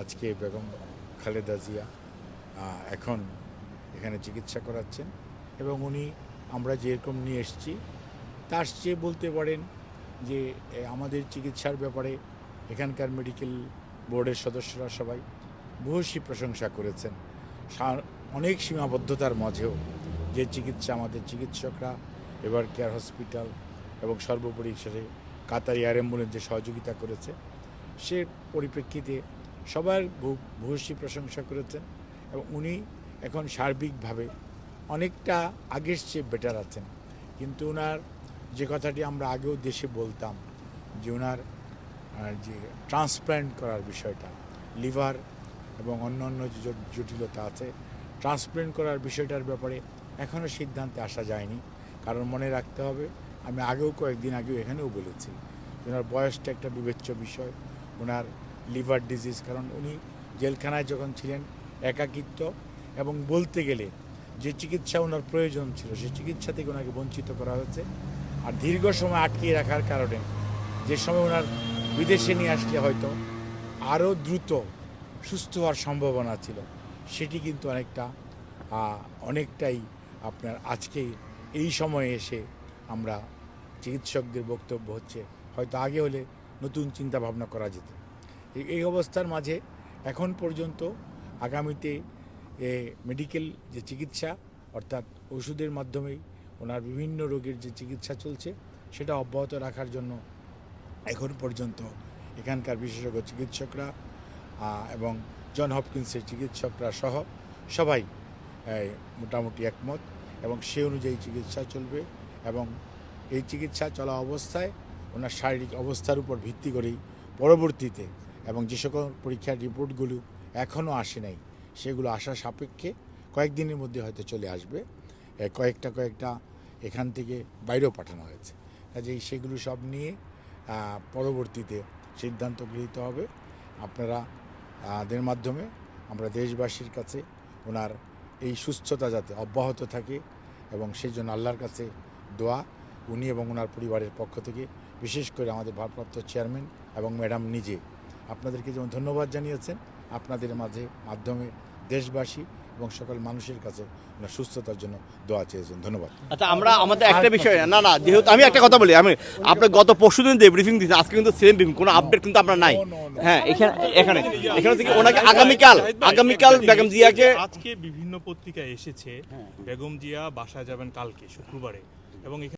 আজকে বেগম খালেদা জিয়া এখন এখানে চিকিৎসা করাচ্ছেন এবং উনি আমরা যেরকম নিয়ে এসেছি, তার চেয়ে বলতে পারেন যে আমাদের চিকিৎসার ব্যাপারে এখানকার মেডিকেল বোর্ডের সদস্যরা সবাই ভূয়সী প্রশংসা করেছেন। অনেক সীমাবদ্ধতার মাঝেও যে চিকিৎসা আমাদের চিকিৎসকরা, এবার কেয়ার হসপিটাল এবং সর্বোপরি কাতার এয়ার অ্যাম্বুলেন্স সহযোগিতা করেছে, সে পরিপ্রেক্ষিতে সবার ভূয়সী প্রশংসা করেছেন এবং উনি এখন সার্বিকভাবে অনেকটা আগের চেয়ে বেটার আছেন। কিন্তু ওনার যে কথাটি আমরা আগেও দেশে বলতাম যে ওনার যে ট্রান্সপ্ল্যান্ট করার বিষয়টা লিভার এবং অন্যান্য যে জটিলতা আছে ট্রান্সপ্ল্যান্ট করার বিষয়টার ব্যাপারে এখনও সিদ্ধান্তে আসা যায়নি। কারণ মনে রাখতে হবে, আমি আগেও কয়েকদিন আগেও এখানেও বলেছি ওনার বয়সটা একটা বিবেচ্য বিষয়। ওনার লিভার ডিজিজ, কারণ উনি জেলখানায় যখন ছিলেন একাকিত্ব এবং বলতে গেলে যে চিকিৎসা ওনার প্রয়োজন ছিল সেই চিকিৎসা থেকে ওনাকে বঞ্চিত করা হয়েছে। আর দীর্ঘ সময় আটকিয়ে রাখার কারণে যে সময় ওনার বিদেশে নিয়ে আসলে হয়তো আরও দ্রুত সুস্থ হওয়ার সম্ভাবনা ছিল, সেটি কিন্তু অনেকটা অনেকটাই আপনার আজকে এই সময়ে এসে আমরা চিকিৎসকদের বক্তব্য হচ্ছে, হয়তো আগে হলে নতুন চিন্তা ভাবনা করা যেত। এই- অবস্থার মাঝে এখন পর্যন্ত আগামীতে এ, মেডিকেল যে চিকিৎসা অর্থাৎ ওষুধের মাধ্যমেই ওনার বিভিন্ন রোগের যে চিকিৎসা চলছে সেটা অব্যাহত রাখার জন্য এখন পর্যন্ত এখানকার বিশেষজ্ঞ চিকিৎসকরা এবং জন হপকিন্সের চিকিৎসকরা সহ সবাই মোটামুটি একমত এবং সে অনুযায়ী চিকিৎসা চলবে এবং এই চিকিৎসা চলা অবস্থায় ওনার শারীরিক অবস্থার উপর ভিত্তি করেই পরবর্তীতে এবং যে সকল পরীক্ষার রিপোর্টগুলো এখনও আসে নাই, সেগুলো আসা সাপেক্ষে কয়েকদিনের মধ্যে হয়তো চলে আসবে। কয়েকটা কয়েকটা এখান থেকে বাইরেও পাঠানো হয়েছে। কাজেই সেগুলো সব নিয়ে পরবর্তীতে সিদ্ধান্ত গৃহীত হবে। আপনারা দের মাধ্যমে আমরা দেশবাসীর কাছে ওনার এই সুস্থতা যাতে অব্যাহত থাকে এবং সেই জন্য আল্লাহর কাছে দোয়া, উনি এবং ওনার পরিবারের পক্ষ থেকে বিশেষ করে আমাদের ভারপ্রাপ্ত চেয়ারম্যান এবং ম্যাডাম নিজে আপনাদেরকে যেমন ধন্যবাদ জানিয়েছেন আপনাদের মাঝে মাধ্যমে দেশবাসী এবং সকল মানুষের কাছে ওনার সুস্থতার জন্য দোয়া চেয়েছেন। ধন্যবাদ। আচ্ছা আমরা আমাদের একটা বিষয় না না যেহেতু আমি একটা কথা বলি আমি আপনি গত পরশু দিন যে ব্রিফিং দিয়েছেন আজকে কিন্তু সেম ব্রিফিং কোনো আপডেট কিন্তু আমরা নাই. হ্যাঁ এখানে এখানে এখানে থেকে ওনাকে আগামীকাল আগামীকাল বেগম জিয়াকে আজকে বিভিন্ন পত্রিকায় এসেছে বেগম জিয়া বাসায় যাবেন কালকে শুক্রবারে। এবং